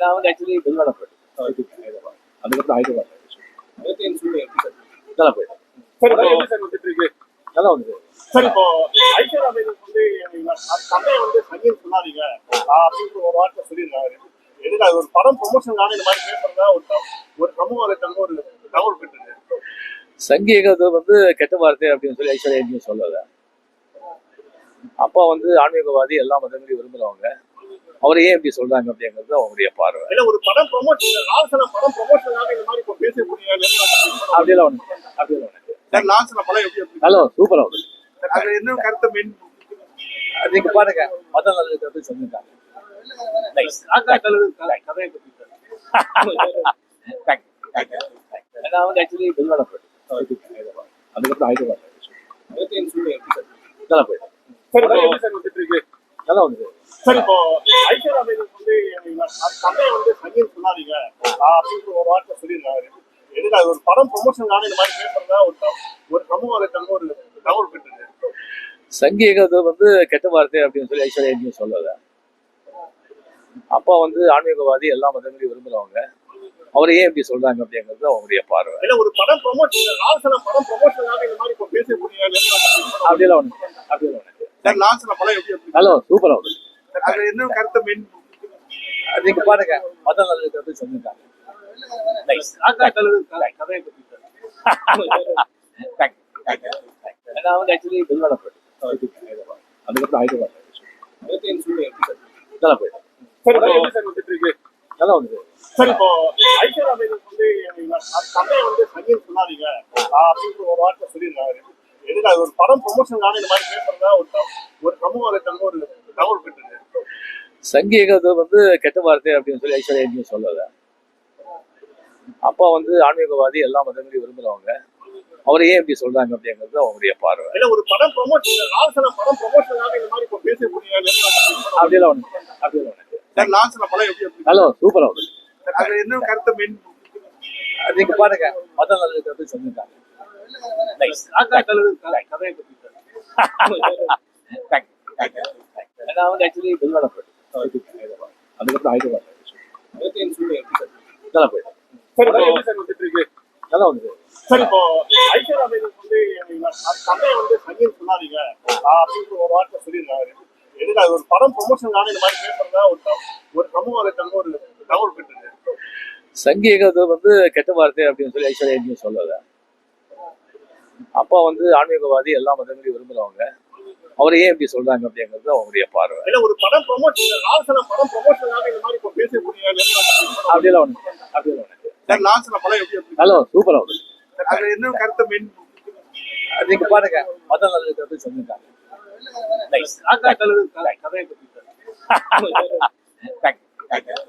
நான் வந்து ஆக்சுவலி வெளிநாடு ஹைதராபாத் அதுக்கப்புறம் ஹைதராபாத் நல்லா இருக்கு? நல்லா வந்து சார் இப்போ மேனன் வந்து தந்தையை வந்து சங்கின்னு சொல்லாதீங்க. ஆஹ் அப்படின்ற ஒரு வார்த்தை சொல்லியிருக்காரு. எதுக்கு அது ஒரு படம் ப்ரொமோஷனுக்காக இந்த மாதிரி பேசுறதா ஒரு ஒரு சமூக வலைத்தளம் ஒரு தகவல் பெற்றது சங்கீகத்தை வந்து கெட்ட வார்த்தை அப்படின்னு சொல்லி ஐஸ்வர்யா எங்கேயும் சொல்லலை. அப்பா வந்து ஆன்மீகவாதி எல்லா மதங்களையும் விரும்புகிறவங்க அவரை ஏன் இப்படி சொல்றாங்க அப்படிங்கிறது அவங்களுடைய பார்வை. இல்ல ஒரு படம் ப்ரொமோஷன் லால்சன படம் ப்ரொமோஷனுக்காக இந்த மாதிரி இப்போ பேசக்கூடிய அப்படியெல்லாம் ஒன்று அப்படியெல்லாம் ஒன்று சார் லால்சன படம் எப்படி எப்படி நல்லா சார் அதுல என்ன கருத்தை மெயின்? நீங்க பாருங்க. மத நல்லது. Thank you. நான் வந்து ஆக்சுவலி வெளிநாடு போயிட்டேன் அதுக்கப்புறம் ஹைதராபாத். எப்படி நல்லா போயிட்டேன் எப்படி நல்லா வந்து சார் இப்போ ஐஸ்வர்யா மேனன் வந்து தந்தையை வந்து சங்கின்னு சொல்லாதீங்க ஆஹ் அப்படின்ற சொல்லியிருக்காரு எதுக்கு அது ஒரு படம் ப்ரொமோஷனுக்காக இந்த மாதிரி பேசுறதா ஒரு ஒரு சமூக வலைத்தளம் ஒரு தகவல் பெற்றது சங்கீகத்தை வந்து கெட்ட வார்த்தை அப்படின்னு சொல்லி ஐஸ்வர்யா எங்கேயும் சொல்லலை. அப்பா வந்து ஆன்மீகவாதி எல்லா மதங்களையும் விரும்புகிறவங்க அவரை ஏன் இப்படி சொல்றாங்க அப்படிங்கிறது அவங்களுடைய பார்வை. இல்ல ஒரு படம் ப்ரொமோஷன் லால்சன படம் ப்ரொமோஷனுக்காக இந்த மாதிரி இப்போ பேசக்கூடிய அப்படியெல்லாம் ஒன்று அப்படியெல்லாம் ஒன்று சார் லால்சன படம் எப்படி நல்லா சூப்பராக சார் அதுல என்ன கருத்தை மெயின்? நீங்க பாருங்க. மத நல்லது சொல்லியிருக்காங்க. நான் வந்து ஆக்சுவலி வெளிநாடு போயிட்டேன் அதுக்கப்புறம் ஹைதராபாத் போயிட்டேன் நல்லா வந்து சார் இப்போ வந்து தந்தையை வந்து சங்கின்னு சொல்லாதீங்க. அப்படின்ற ஒரு வார்த்தை சொல்லியிருக்காரு. எதுக்கு? ஒரு படம் ப்ரொமோஷனுக்காக இந்த மாதிரி பேசுறதா ஒரு ஒரு சமூக வலைத்தளம் ஒரு தகவல் பெற்றது வந்து கெட்ட வார்த்தை அப்படின்னு சொல்லி ஐஸ்வர்யா எங்கேயும் சொல்லலை. அப்பா வந்து ஆன்மீகவாதி எல்லா மதங்களையும் விரும்புகிறவங்க அவரை ஏன் இப்படி சொல்றாங்க அப்படிங்கிறது அவங்களுடைய பார்வை. இல்ல ஒரு படம் ப்ரொமோஷன் படம் ப்ரொமோஷனுக்காக இந்த மாதிரி இப்போ பேசக்கூடிய அப்படியெல்லாம் ஒன்று அப்படியெல்லாம் ஒன்று லால்சன படம் எப்படி நல்லா சூப்பராக அதுல என்ன கருத்தை மெயின் நீங்க பாருங்க மத நல்லது. Thank you. நான் வந்து ஆக்சுவலி வெளிநாடு போயிட்டேன் அதுக்கப்புறம் ஹைதராபாத். போயிட்டேன் சார் நல்லா வந்து சார் இப்போ மேனன் வந்து தந்தையை வந்து சங்கின்னு சொல்லாதீங்க. ஆஹ் அப்படின்ற ஒரு வார்த்தை சொல்லியிருக்காரு எதுக்கு? அது ஒரு படம் ப்ரொமோஷனுக்காக இந்த மாதிரி பேசுறதா ஒரு த- ஒரு சமூக வலைத்தளம் ஒரு தகவல் பெற்றது. சங்கீகத்தை வந்து கெட்ட வார்த்தை அப்படின்னு சொல்லி ஐஸ்வர்யா எங்கேயும் சொல்லலை. அப்பா வந்து ஆன்மீகவாதி எல்லா மதங்களையும் விரும்புகிறவங்க அவரை ஏன் இப்படி சொல்றாங்க அப்படிங்கிறது அவங்களுடைய பார்வை. இல்ல ஒரு படம் ப்ரொமோஷன் படம் பேசக்கூடிய அப்படியெல்லாம் ஒன்று அப்படியெல்லாம் சார் அதுல என்ன கருத்தை மெயின் நீங்க பாருங்க மத Nice. காக்கா கழுது கதையை பத்தி you.